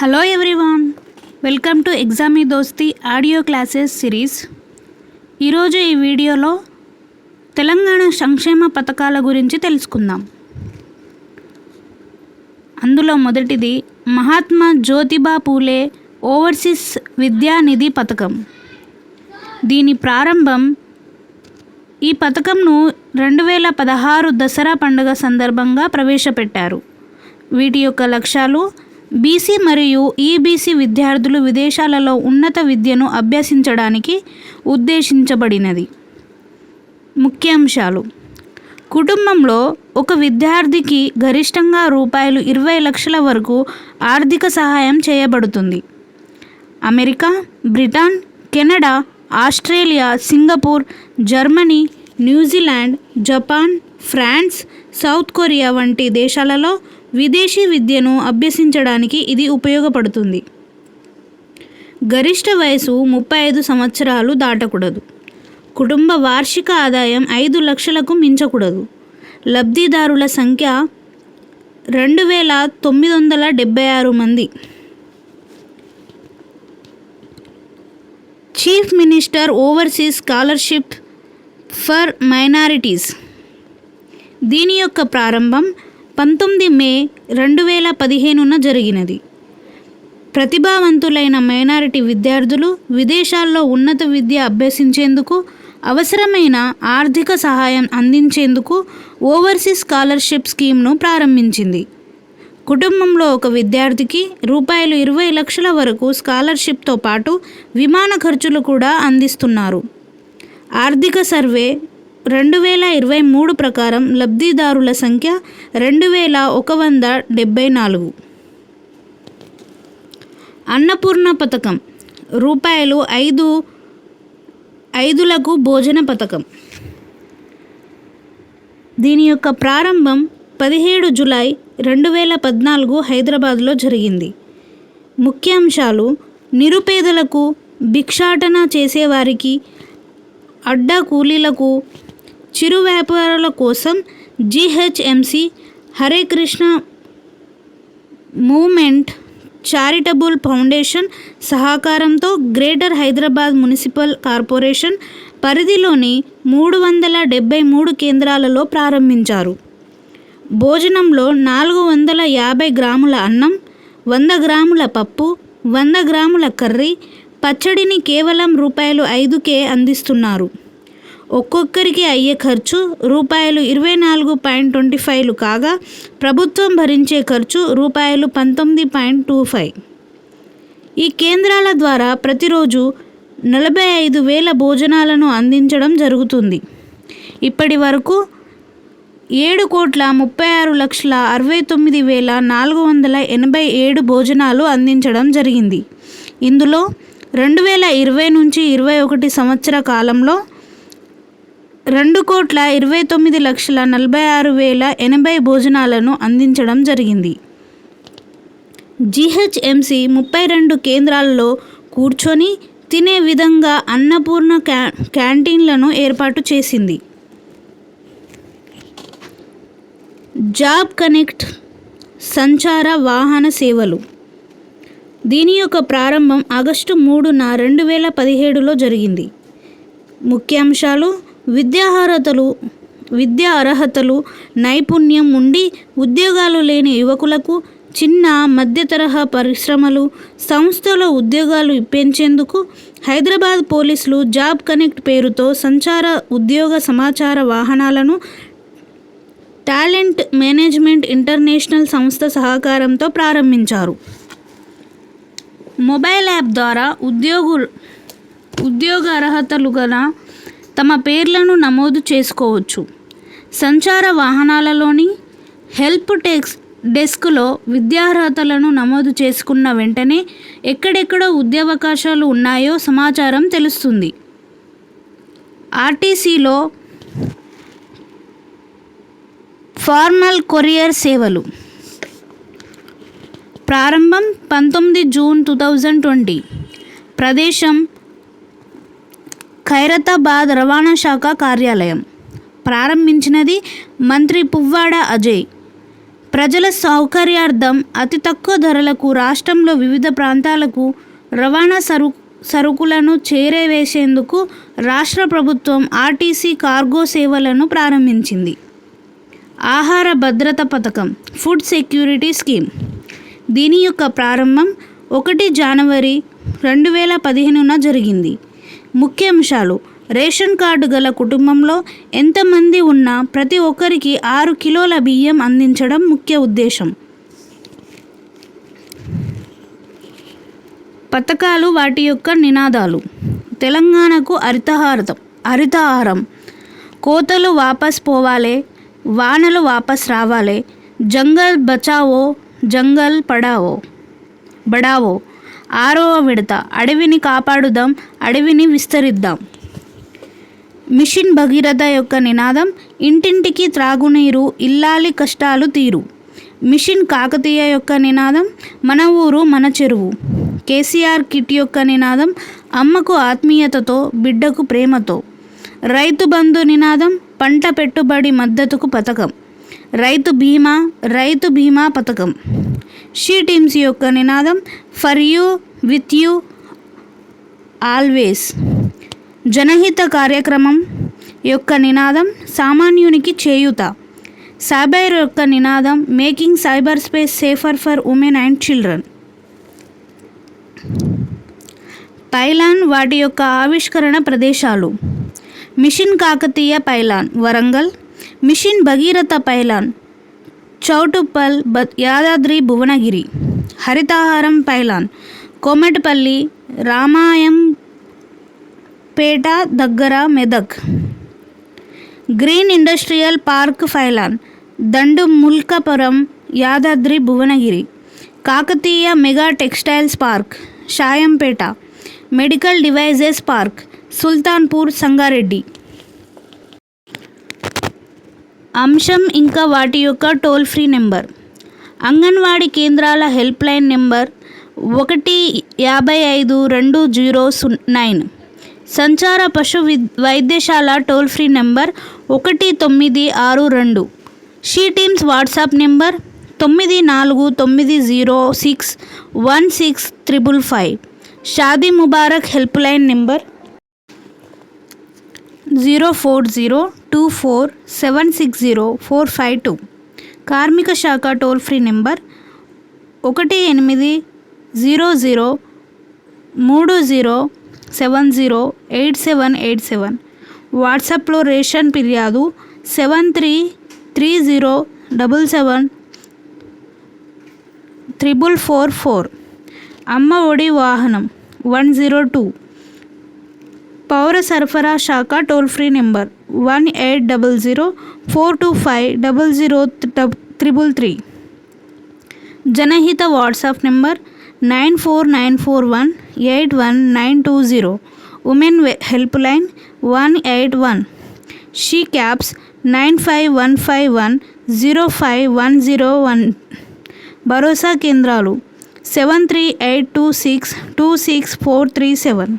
Hello everyone welcome to exam Dosti audio classes series ఈరోజు ఈ వీడియోలో తెలంగాణ సంక్షేమ పథకాల గురించి తెలుసుకుందాం. అందులో మొదటిది మహాత్మా జ్యోతిబా పూలే ఓవర్సీస్ విద్యానిధి పథకం. దీని ప్రారంభం ఈ పథకంను రెండు వేల పదహారు దసరా పండుగ సందర్భంగా ప్రవేశపెట్టారు. వీటి యొక్క లక్ష్యాలు బీసీ మరియు ఈబీసీ విద్యార్థులు విదేశాలలో ఉన్నత విద్యను అభ్యసించడానికి ఉద్దేశించబడినది. ముఖ్యాంశాలు. కుటుంబంలో ఒక విద్యార్థికి గరిష్టంగా రూపాయలు ఇరవై లక్షల వరకు ఆర్థిక సహాయం చేయబడుతుంది. America Britain Canada Australia Singapore Germany New Zealand Japan France South Korea వంటి దేశాలలో విదేశీ విద్యను అభ్యసించడానికి ఇది ఉపయోగపడుతుంది. గరిష్ట వయసు ముప్పై ఐదు సంవత్సరాలు దాటకూడదు. కుటుంబ వార్షిక ఆదాయం ఐదు లక్షలకు మించకూడదు. లబ్ధిదారుల సంఖ్య రెండు వేల తొమ్మిది వందల డెబ్బై ఆరు మంది. Chief minister overseas scholarship for minorities. దీని యొక్క ప్రారంభం పంతొమ్మిది మే రెండు వేల పదిహేనున జరిగినది. ప్రతిభావంతులైన మైనారిటీ విద్యార్థులు విదేశాల్లో ఉన్నత విద్య అభ్యసించేందుకు అవసరమైన ఆర్థిక సహాయం అందించేందుకు ఓవర్సీస్ స్కాలర్షిప్ స్కీమ్ను ప్రారంభించింది. కుటుంబంలో ఒక విద్యార్థికి రూపాయలు ఇరవై లక్షల వరకు స్కాలర్షిప్తో పాటు విమాన ఖర్చులు కూడా అందిస్తున్నారు. ఆర్థిక సర్వే రెండు వేల ఇరవై మూడు ప్రకారం లబ్ధిదారుల సంఖ్య రెండు వేల ఒక వంద డెబ్బై నాలుగు. అన్నపూర్ణ పథకం రూపాయలు ఐదు ఐదులకు భోజన పథకం. దీని యొక్క ప్రారంభం పదిహేడు జులై రెండు వేల పద్నాలుగు హైదరాబాద్లో జరిగింది. ముఖ్యాంశాలు నిరుపేదలకు భిక్షాటన చేసేవారికి అడ్డా కూలీలకు చిరు వ్యాపారుల కోసం GHMC Hare Krishna movement charitable foundation సహకారంతో గ్రేటర్ హైదరాబాద్ మున్సిపల్ కార్పొరేషన్ పరిధిలోని మూడు వందల డెబ్బై మూడు కేంద్రాలలో ప్రారంభించారు. భోజనంలో నాలుగు వందల యాభై గ్రాముల అన్నం వంద గ్రాముల పప్పు వంద గ్రాముల కర్రీ పచ్చడిని కేవలం రూపాయలు ఐదుకే అందిస్తున్నారు. ఒక్కొక్కరికి అయ్యే ఖర్చు రూపాయలు ఇరవై నాలుగు పాయింట్ ట్వంటీ ఫైవ్లు కాగా ప్రభుత్వం భరించే ఖర్చు రూపాయలు పంతొమ్మిది పాయింట్ టూ ఫైవ్. ఈ కేంద్రాల ద్వారా ప్రతిరోజు నలభై ఐదు వేల భోజనాలను అందించడం జరుగుతుంది. ఇప్పటి వరకు ఏడు కోట్ల ముప్పై ఆరు లక్షల అరవై తొమ్మిది వేల నాలుగు వందల ఎనభై ఏడు భోజనాలు అందించడం జరిగింది. ఇందులో రెండు వేల ఇరవై నుంచి ఇరవై ఒకటి సంవత్సర కాలంలో రెండు కోట్ల ఇరవై తొమ్మిది లక్షల నలభై ఆరు వేల ఎనభై భోజనాలను అందించడం జరిగింది. జిహెచ్ఎంసి ముప్పై రెండు కేంద్రాల్లో కూర్చొని తినే విధంగా అన్నపూర్ణ క్యా క్యాంటీన్లను ఏర్పాటు చేసింది. జాబ్ కనెక్ట్ సంచార వాహన సేవలు. దీని యొక్క ప్రారంభం ఆగస్టు మూడున రెండు వేల పదిహేడులో జరిగింది. ముఖ్యాంశాలు విద్యార్హతలు విద్యా అర్హతలు నైపుణ్యం ఉండి ఉద్యోగాలు లేని యువకులకు చిన్న మధ్య తరహా పరిశ్రమలు సంస్థల ఉద్యోగాలు ఇప్పించేందుకు హైదరాబాద్ పోలీసులు జాబ్ కనెక్ట్ పేరుతో సంచార ఉద్యోగ సమాచార వాహనాలను టాలెంట్ మేనేజ్మెంట్ ఇంటర్నేషనల్ సంస్థ సహకారంతో ప్రారంభించారు. మొబైల్ యాప్ ద్వారా ఉద్యోగులు ఉద్యోగ అర్హతలు గల తమ పేర్లను నమోదు చేసుకోవచ్చు. సంచార వాహనాలలోని హెల్ప్ టెక్స్ డెస్క్లో విద్యార్హతలను నమోదు చేసుకున్న వెంటనే ఎక్కడెక్కడ ఉద్యోగావకాశాలు ఉన్నాయో సమాచారం తెలుస్తుంది. ఆర్టీసీలో ఫార్మల్ కొరియర్ సేవలు. ప్రారంభం పంతొమ్మిది జూన్ టూ థౌజండ్ ట్వంటీ. ప్రదేశం ఖైరతాబాద్ రవాణా శాఖ కార్యాలయం. ప్రారంభించినది మంత్రి పువ్వాడ అజయ్. ప్రజల సౌకర్యార్థం అతి తక్కువ ధరలకు రాష్ట్రంలో వివిధ ప్రాంతాలకు రవాణా సరు సరుకులను చేరవేసేందుకు రాష్ట్ర ప్రభుత్వం ఆర్టీసీ కార్గో సేవలను ప్రారంభించింది. ఆహార భద్రత పథకం ఫుడ్ సెక్యూరిటీ స్కీమ్. దీని యొక్క ప్రారంభం ఒకటి జనవరి రెండు వేల పదిహేనున జరిగింది. ముఖ్యాంశాలు. రేషన్ కార్డు గల కుటుంబంలో ఎంతమంది ఉన్నా ప్రతి ఒక్కరికి ఆరు కిలోల బియ్యం అందించడం ముఖ్య ఉద్దేశం. పథకాలు వాటి యొక్క నినాదాలు. తెలంగాణకు హరితహారతం హరితహారం కోతలు వాపస్ పోవాలే వానలు వాపస్ రావాలే జంగల్ బచావో జంగల్ పడావో బడావో. ఆరవ విడత. అడవిని కాపాడుదాం అడవిని విస్తరిద్దాం. మిషన్ భగీరథ యొక్క నినాదం ఇంటింటికి త్రాగునీరు ఇల్లాలి కష్టాలు తీరు. మిషన్ కాకతీయ యొక్క నినాదం మన ఊరు మన చెరువు. కేసీఆర్ కిట్ యొక్క నినాదం అమ్మకు ఆత్మీయతతో బిడ్డకు ప్రేమతో. రైతు బంధు నినాదం పంట పెట్టుబడి మద్దతుకు పథకం. రైతు బీమా రైతు బీమా పథకం. షీ టీమ్స్ యొక్క నినాదం for you with you always Janahitha కార్యక్రమం యొక్క నినాదం సామాన్యునికి చేయుత సైబర్ యొక్క నినాదం making cyber space safer for women and children pylon వాటి యొక్క ఆవిష్కరణ ప్రదేశాలు mission Kakatiya pylon Warangal mission Bhagiratha pylon Choutuppal బ యాదాద్రి భువనగిరి. హరితహారం పైలాన్. కోమటిపల్లి రామాయం పేట దగ్గర Medak. Green industrial park pylon Dandu Mulkapuram Yadadri Bhuvanagiri. Kakatiya mega textiles park Shayampet. Medical devices park Sultanpur Sangareddy. అంశం ఇంకా వాటి యొక్క టోల్ ఫ్రీ నెంబర్. అంగన్వాడీ కేంద్రాల help line number ఒకటి యాభై ఐదు రెండు జీరో సు నైన్. సంచార పశు వి వైద్యశాల టోల్ ఫ్రీ నెంబర్ ఒకటి తొమ్మిది ఆరు రెండు. షీ టీమ్స్ వాట్సాప్ నెంబర్ తొమ్మిది నాలుగు తొమ్మిది zero six one six triple five. Shaadi Mubarak help line number zero four zero two four seven six zero four five two. కార్మిక శాఖ టోల్ ఫ్రీ నెంబర్ ఒకటి ఎనిమిది జీరో జీరో మూడు zero seven zero eight seven eight seven. వాట్సాప్లో ration ఫిర్యాదు seven three three zero double seven triple four four. Amma Vodi వాహనం one zero two. పౌర సరఫరా శాఖ toll free number one eight double zero four two five double zero triple three Janahitha WhatsApp number nine four nine four one eight one nine two zero women help line one eight one she cabs nine five one five one zero five one zero one Bharosa కేంద్రాలు seven three eight two six two six four three seven